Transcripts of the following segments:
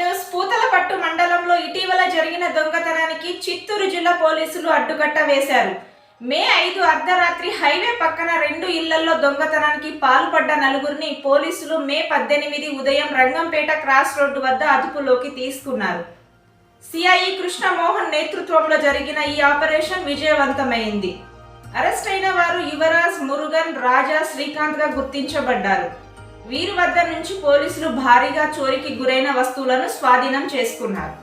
News Puthalapattu మండలంలో ఇటీవల జరిగిన దొంగతనానికి చిత్తూరు జిల్లా పోలీసులు అడ్డుకట్ట వేశారు. మే ఐదు అర్ధరాత్రి హైవే పక్కన రెండు ఇళ్ళలో దొంగతనానికి పాల్పడ్డ నలుగురిని పోలీసులు మే పద్దెనిమిది ఉదయం రంగంపేట క్రాస్ రోడ్డు వద్ద అదుపులోకి తీసుకున్నారు. సిఐ కృష్ణమోహన్ నేతృత్వంలో జరిగిన ఈ ఆపరేషన్ విజయవంతమైంది. అరెస్ట్ అయిన వారు యువరాజ్ మురుగన్ రాజా శ్రీకాంత్గా గుర్తించబడ్డారు. వీరి వద్ద నుంచి పోలీసులు భారీగా చోరీకి గురైన వస్తువులను స్వాధీనం చేసుకున్నారు.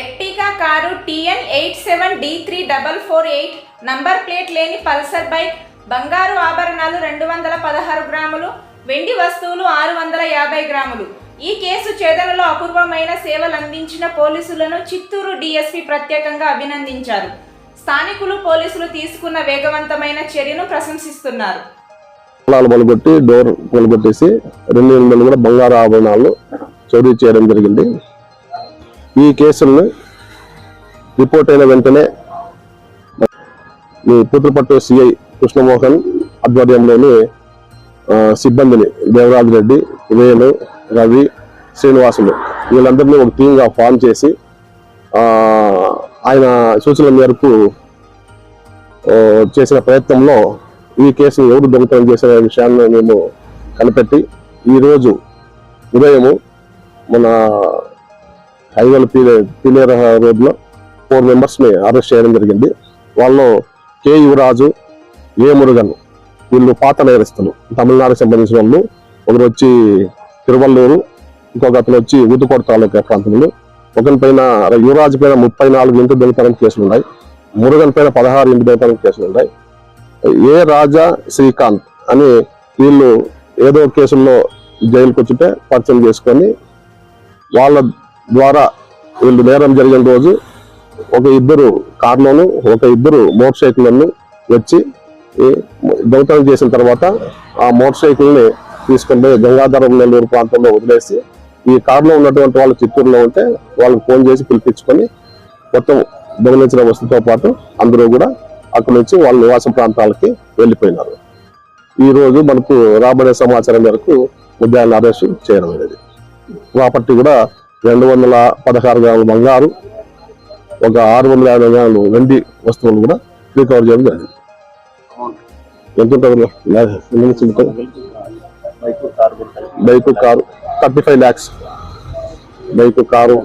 Ertiga car TN eight seven D three double four eight number plate లేని పల్సర్ బైక్ బంగారు ఆభరణాలు రెండు వందల పదహారు గ్రాములు వెండి వస్తువులు ఆరు వందల యాభై గ్రాములు. ఈ కేసు ఛేదనలో అపూర్వమైన సేవలు అందించిన పోలీసులను చిత్తూరు డిఎస్పి ప్రత్యేకంగా అభినందించారు. స్థానికులు పోలీసులు తీసుకున్న వేగవంతమైన చర్యను ప్రశంసిస్తున్నారు. తాళాలు పలుగొట్టి డోర్ పలుగొట్టేసి రెండు ఎనిమిది కూడా బంగారు ఆభరణాలు చోరీ చేయడం జరిగింది. ఈ కేసులను రిపోర్ట్ అయిన వెంటనే ఈ పుత్రపట్టు సిఐ కృష్ణమోహన్ ఆధ్వర్యంలోని సిబ్బందిని దేవరాజు రెడ్డి వేణు రవి శ్రీనివాసులు వీళ్ళందరినీ ఒక టీంగా ఫామ్ చేసి ఆయన సూచనల మేరకు చేసిన ప్రయత్నంలో ఈ కేసును ఎవరు దొంగతనం చేసే విషయాన్ని మేము కనిపెట్టి ఈరోజు ఉదయము మన హైవేల పీలే పీలేర రోడ్లో ఫోర్ మెంబర్స్ని అరెస్ట్ చేయడం జరిగింది. వాళ్ళు కే యువరాజు ఏ మురుగన్ వీళ్ళు పాత నేరస్తులు. తమిళనాడుకు సంబంధించిన వాళ్ళు. ఒకరు వచ్చి తిరువల్లూరు ఇంకొక అతను వచ్చి ఊతుకోట తాలూకా ప్రాంతంలో. ఒకరి పైన యువరాజు పైన ముప్పై నాలుగు ఇంటి దొంగతనం కేసులు ఉన్నాయి మురుగన్ పైన పదహారు ఇంటి దొంగతనం కేసులు ఉన్నాయి ఏ రాజా శ్రీకాంత్ అని వీళ్ళు ఏదో కేసుల్లో జైలుకి వచ్చితే పరిచయం చేసుకొని వాళ్ళ ద్వారా వీళ్ళు నేరం జరిగిన రోజు ఒక ఇద్దరు కార్లోను ఒక ఇద్దరు మోటార్ సైకిళ్ళను వచ్చి దొంగతనం చేసిన తర్వాత ఆ మోటార్ సైకిల్ని తీసుకుంటే పోయి గంగాధరం నెల్లూరు ప్రాంతంలో వదిలేసి ఈ కారులో ఉన్నటువంటి వాళ్ళు చిత్తూరులో ఉంటే వాళ్ళకి ఫోన్ చేసి పిలిపించుకొని మొత్తం దొంగలించిన వస్తువుతో పాటు అందరూ కూడా అక్కడి నుంచి వాళ్ళ నివాస ప్రాంతాలకి వెళ్ళిపోయినారు. ఈ రోజు మనకు రాబడే సమాచారం మేరకు ముద్దాయిలను అరెస్ట్ చేయడం అనేది. ప్రాపర్టీ కూడా రెండు వందల పదహారు గ్రాముల బంగారు ఒక ఆరు వందల యాభై గ్రాములు వెండి వస్తువులు కూడా రికవర్ చేయడం జరిగింది. ఎంత ఉంటుంది? Bike car. Thirty five lakhs. Bike car.